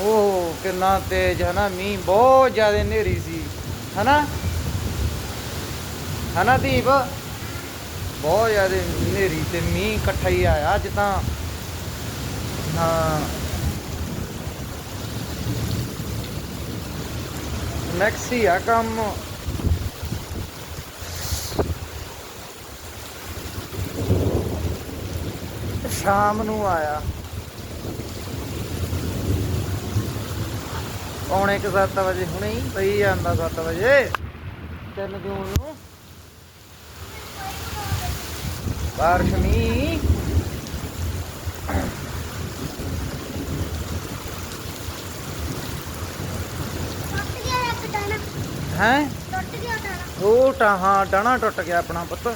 ਉਹ ਕਿੰਨਾ ਤੇਜ਼ ਹੈ ਨਾ ਮੀਂਹ ਬਹੁਤ ਜ਼ਿਆਦਾ ਹਨੇਰੀ ਸੀ ਹਨਾ ਹਨਾ ਦੀਪ ਬਹੁਤ ਜ਼ਿਆਦਾ ਹਨੇਰੀ ਤੇ ਮੀਂਹ ਇਕੱਠਾ ਹੀ ਆਇਆ ਅੱਜ ਤਾਂ ਹਾਂ ਮੈਕਸੀ ਆ ਕੰਮ ਸ਼ਾਮ ਨੂੰ ਆਇਆ ਪੌਣੇ ਕੁ 7 ਵਜੇ ਹੁਣੇ ਹੀ ਪਈ ਜਾਂਦਾ 7 ਵਜੇ। 3 ਜੂਨ ਨੂੰ। ਬਾਰਿਸ਼ ਟਾਣਾ ਹੈ? ਟੁੱਟ ਗਿਆ ਟਾਣਾ। ਉਹ ਤਾਂ ਹਾਂ ਡਾਣਾ ਟੁੱਟ ਗਿਆ ਆਪਣਾ ਪੁੱਤ।